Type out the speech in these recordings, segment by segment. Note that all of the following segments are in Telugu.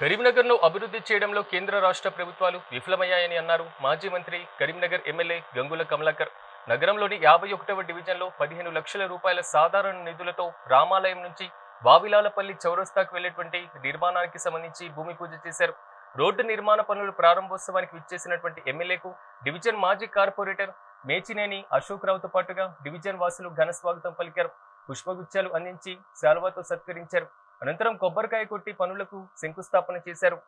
కరీంనగర్ను అభివృద్ధి చేయడంలో కేంద్ర రాష్ట్ర ప్రభుత్వాలు విఫలమయ్యాయని అన్నారు మాజీ మంత్రి కరీంనగర్ ఎమ్మెల్యే గంగుల కమలాకర్. నగరంలోని యాభై ఒకటవ డివిజన్లో పదిహేను లక్షల రూపాయల సాధారణ నిధులతో రామాలయం నుంచి వావిలాలపల్లి చౌరస్తాకు వెళ్ళేటువంటి నిర్మాణానికి సంబంధించి భూమి పూజ చేశారు. రోడ్డు నిర్మాణ పనులు ప్రారంభోత్సవానికి విచ్చేసినటువంటి ఎమ్మెల్యేకు డివిజన్ మాజీ కార్పొరేటర్ మేచినేని అశోక్ రావుతో పాటుగా డివిజన్ వాసులు ఘన స్వాగతం పలికారు. పుష్పగుచ్చాలు అందించి శాలువాతో సత్కరించారు. అనంతరం కొబ్బరికాయ కొట్టి పనులకు శంకుస్థాపన చేశారు.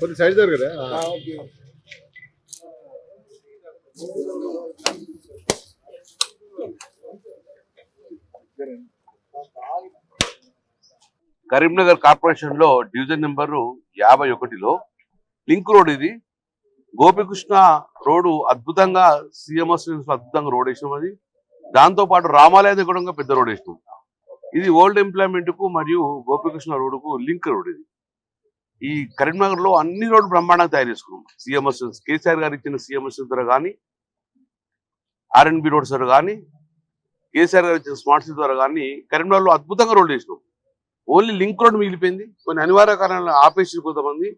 కొన్ని సైడ్ జరగదా కరీంనగర్ కార్పొరేషన్లో డివిజన్ నెంబర్ యాభై ఒకటిలో లింక్ రోడ్ ఇది. గోపికృష్ణ రోడ్డు అద్భుతంగా సిఎంఎస్ అద్భుతంగా రోడ్ వేసినాం అది. దాంతో పాటు రామాలయ దగ్గర కూడా పెద్ద రోడ్ వేసినాం. ఇది ఓల్డ్ ఎంప్లాయ్మెంట్కు మరియు గోపికృష్ణ రోడ్డుకు లింక్ రోడ్ ఇది. ఈ కరీంనగర్లో అన్ని రోడ్లు బ్రహ్మాండంగా తయారు చేసుకున్నాం. సిఎంఎస్ కేసీఆర్ గారు ఇచ్చిన సిఎంఎస్ ద్వారా కానీ ఆర్ఎన్బి రోడ్స్ ద్వారా కానీ కేసీఆర్ గారు ఇచ్చిన స్మార్ట్ సిటీ ద్వారా కానీ కరీంనగర్లో అద్భుతంగా రోడ్లు వేసినాం. ఓన్లీ లింక్ రోడ్ మిగిలిపోయింది. కొన్ని అనివార్య కారణాలు ఆపేసి కొంతమంది.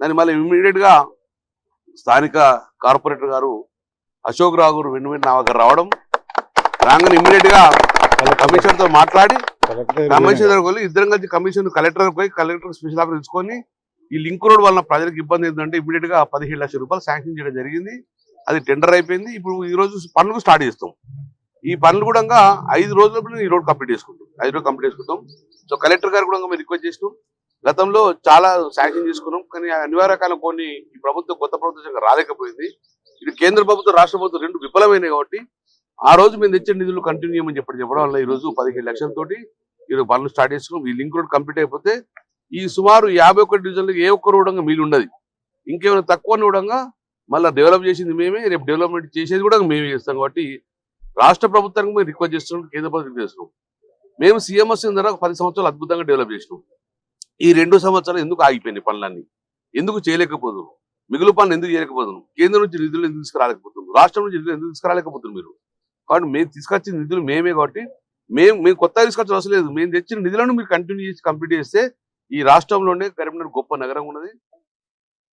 దాన్ని మళ్ళీ ఇమ్మీడియట్గా స్థానిక కార్పొరేటర్ గారు అశోక్ రావు గారు వెన్ను వెన్ను నా దగ్గర రావడం రాగానే ఇమ్మీడియట్గా కమిషనర్తో మాట్లాడి కమిషనర్ వెళ్ళి ఇద్దరం కలిసి కమిషన్ కలెక్టర్ పోయి కలెక్టర్ స్పెషల్ ఆఫీస్ తెచ్చుకొని ఈ లింక్ రోడ్ వలన ప్రజలకు ఇబ్బంది ఏంటంటే ఇమ్మీడియట్గా పదిహేడు లక్షల రూపాయలు శాంక్షన్ చేయడం జరిగింది. అది టెండర్ అయిపోయింది. ఇప్పుడు ఈ రోజు పనులు స్టార్ట్ చేస్తాం. ఈ పనులు కూడా ఐదు రోజుల ఈ రోడ్ కంప్లీట్ చేసుకుంటాం. ఐదు రోజులు కంప్లీట్ చేసుకుంటాం. సో కలెక్టర్ గారు కూడా మేము రిక్వెస్ట్ చేసినాం. గతంలో చాలా శాంక్షన్ చేసుకున్నాం. కానీ అనివార్య కాలం కొన్ని ఈ ప్రభుత్వం కొత్త ప్రభుత్వం రాలేకపోయింది. ఇది కేంద్ర ప్రభుత్వం రాష్ట్ర ప్రభుత్వం రెండు విఫలమైనాయి కాబట్టి ఆ రోజు మేము తెచ్చిన నిధులు కంటిన్యూ చేయమని చెప్పడం చెప్పడం వల్ల ఈ రోజు పదిహేడు లక్షలతోటి ఈరోజు పనులు స్టార్ట్ చేసుకున్నాం. ఈ లింక్ రోడ్ కంప్లీట్ అయిపోతే ఈ సుమారు యాభై ఒకటి డివిజన్లకు ఏ ఒక్క కూడా మిగిలి ఉండదు ఇంకేమైనా తక్కువ రోడంగా మళ్ళీ డెవలప్ చేసింది మేమే రేపు డెవలప్మెంట్ చేసేది కూడా మేమే చేస్తాం కాబట్టి రాష్ట్ర ప్రభుత్వానికి మేము రిక్వెస్ట్ చేస్తున్నాం కేంద్ర ప్రభుత్వం చేస్తున్నాం. మేము సీఎంఎస్ ద్వారా పది సంవత్సరాలు అద్భుతంగా డెవలప్ చేసినాం. ఈ రెండు సంవత్సరాలు ఎందుకు ఆగిపోయినాయి పనులన్నీ? ఎందుకు చేయలేకపోదు మిగులు పనులు ఎందుకు చేయలేకపోతున్నాం కేంద్రం నుంచి నిధులు ఎందుకు తీసుకురాలేకపోతున్నాం రాష్ట్రం నుంచి నిధులు ఎందుకు తీసుకురాలేకపోతున్నారు మీరు? కాబట్టి మేము తీసుకొచ్చిన నిధులు మేమే కాబట్టి మేము మేము కొత్తగా తీసుకొచ్చిన అవసరం లేదు. మేము తెచ్చిన నిధులను మీరు కంటిన్యూ చేసి కంప్లీట్ చేస్తే ఈ రాష్ట్రంలోనే కరీంనగర్ గొప్ప నగరం ఉన్నది.